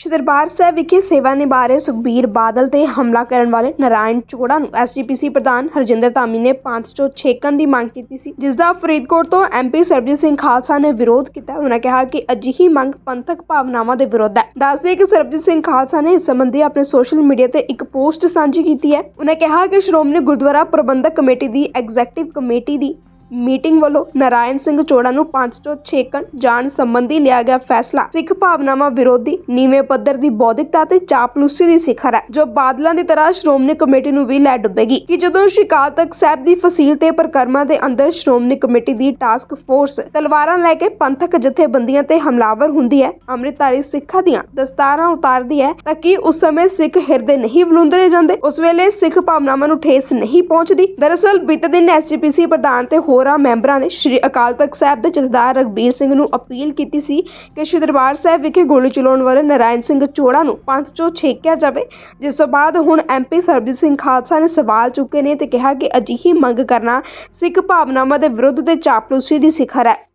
ਸ਼੍ਰੀ ਦਰਬਾਰ ਸਾਹਿਬ ਵਿਖੇ ਸੇਵਾ ਨਿਭਾ ਰਹੇ ਸੁਖਬੀਰ ਬਾਦਲ ਤੇ ਹਮਲਾ ਕਰਨ ਵਾਲੇ ਨਾਰਾਇਣ ਚੋੜਾ ਨੂੰ ਐਸਜੀਪੀਸੀ ਪ੍ਰਧਾਨ ਹਰਜਿੰਦਰ ਧਾਮੀ ਨੇ ਪੰਥ ਚੋਂ ਛੇਕਣ ਦੀ ਮੰਗ ਕੀਤੀ ਸੀ, ਜਿਸ ਦਾ ਫਰੀਦਕੋਟ ਤੋਂ ਐਮਪੀ ਸਰਬਜੀਤ ਸਿੰਘ ਖਾਲਸਾ ਨੇ ਵਿਰੋਧ ਕੀਤਾ। ਉਹਨਾਂ ਕਿਹਾ ਕਿ ਅਜਿਹੀ ਮੰਗ ਪੰਥਕ ਭਾਵਨਾਵਾਂ ਦੇ ਵਿਰੁੱਧ ਹੈ। ਦੱਸਦੇ ਕਿ ਸਰਬਜੀਤ ਸਿੰਘ ਖਾਲਸਾ ਨੇ ਇਸ ਸੰਬੰਧੀ ਆਪਣੇ ਸੋਸ਼ਲ ਮੀਡੀਆ ਤੇ ਇੱਕ ਪੋਸਟ ਸਾਂਝੀ ਕੀਤੀ ਹੈ। ਉਹਨਾਂ ਕਿਹਾ ਕਿ ਸ਼੍ਰੋਮਣੀ ਗੁਰਦੁਆਰਾ ਪ੍ਰਬੰਧਕ ਕਮੇਟੀ ਦੀ ਐਗਜ਼ੈਕਟਿਵ ਕਮੇਟੀ ਦੀ ਮੀਟਿੰਗ ਵੱਲੋਂ ਨਾਰਾਇਣ ਸਿੰਘ ਚੋੜਾ ਨੂੰ ਪੰਜ ਤੋਂ ਛੇਕਣ ਜਾਣ ਸੰਬੰਧੀ ਲਿਆ ਗਿਆ ਫੈਸਲਾ। ਸਿੱਖ ਭਾਵਨਾਵਾਂ ਵਿਰੋਧੀ ਨੀਵੇਂ ਪੱਧਰ ਦੀ ਬੌਧਿਕਤਾ ਤੇ ਚਾਪਲੂਸੀ ਦੀ ਸਿਖਰ ਹੈ, ਜੋ ਬਾਦਲਾਂ ਦੀ ਤਰ੍ਹਾਂ ਸ਼੍ਰੋਮਣੀ ਕਮੇਟੀ ਨੂੰ ਵੀ ਲੈ ਡੁੱਬੇਗੀ। ਕਿ ਜਦੋਂ ਸ਼੍ਰੀ ਅਕਾਲ ਤਖਤ ਸਾਹਿਬ ਦੀ ਫਸੀਲ ਤੇ ਪ੍ਰਕਰਮਾਂ ਦੇ ਅੰਦਰ ਸ਼੍ਰੋਮਣੀ ਕਮੇਟੀ ਦੀ ਟਾਸਕ ਫੋਰਸ ਤਲਵਾਰਾਂ ਲੈ ਕੇ ਪੰਥਕ ਜਥੇਬੰਦੀਆਂ ਤੇ ਹਮਲਾਵਰ ਹੁੰਦੀ ਹੈ, ਅੰਮ੍ਰਿਤਧਾਰੀ ਸਿੱਖਾਂ ਦੀਆਂ ਦਸਤਾਰਾਂ ਉਤਾਰਦੀ ਹੈ, ਤਾਂ ਕਿ ਉਸ ਸਮੇਂ ਸਿੱਖ ਹਿਰਦੇ ਨਹੀਂ ਬਲੁੰਦਰੇ ਜਾਂਦੇ? ਉਸ ਵੇਲੇ ਸਿੱਖ ਭਾਵਨਾਵਾਂ ਨੂੰ ਠੇਸ ਨਹੀਂ ਪਹੁੰਚਦੀ। ਦਰਅਸਲ, ਬੀਤੇ ਦਿਨ ਐਸਜੀਪੀਸੀ ਪ੍ਰਧਾਨ ਤੇ ਹੋਰ ਮੈਂਬਰਾਂ ਨੇ ਸ਼੍ਰੀ ਅਕਾਲ ਤਖਤ ਸਾਹਿਬ ਦੇ ਜਥੇਦਾਰ ਰਘਬੀਰ ਸਿੰਘ ਨੂੰ ਅਪੀਲ ਕੀਤੀ ਸੀ ਕਿ ਸ਼੍ਰੀ ਦਰਬਾਰ ਸਾਹਿਬ ਵਿਖੇ ਗੋਲੀ ਚਲਾਉਣ ਵਾਲੇ ਨਾਰਾਇਣ ਸਿੰਘ ਚੋੜਾ ਨੂੰ ਪੰਥ ਚੋਂ ਛੇਕਿਆ ਜਾਵੇ। ਜਿਸ ਤੋਂ ਬਾਅਦ ਹੁਣ ਐਮਪੀ ਸਰਬਜੀਤ ਸਿੰਘ ਖਾਲਸਾ ਨੇ ਸਵਾਲ ਚੁੱਕੇ ਨੇ ਤੇ ਕਿਹਾ ਕਿ ਅਜਿਹੀ ਮੰਗ ਕਰਨਾ ਸਿੱਖ ਭਾਵਨਾਵਾਂ ਦੇ ਵਿਰੁੱਧ ਤੇ ਚਾਪਲੂਸੀ ਦੀ ਸਿਖਰ ਹੈ।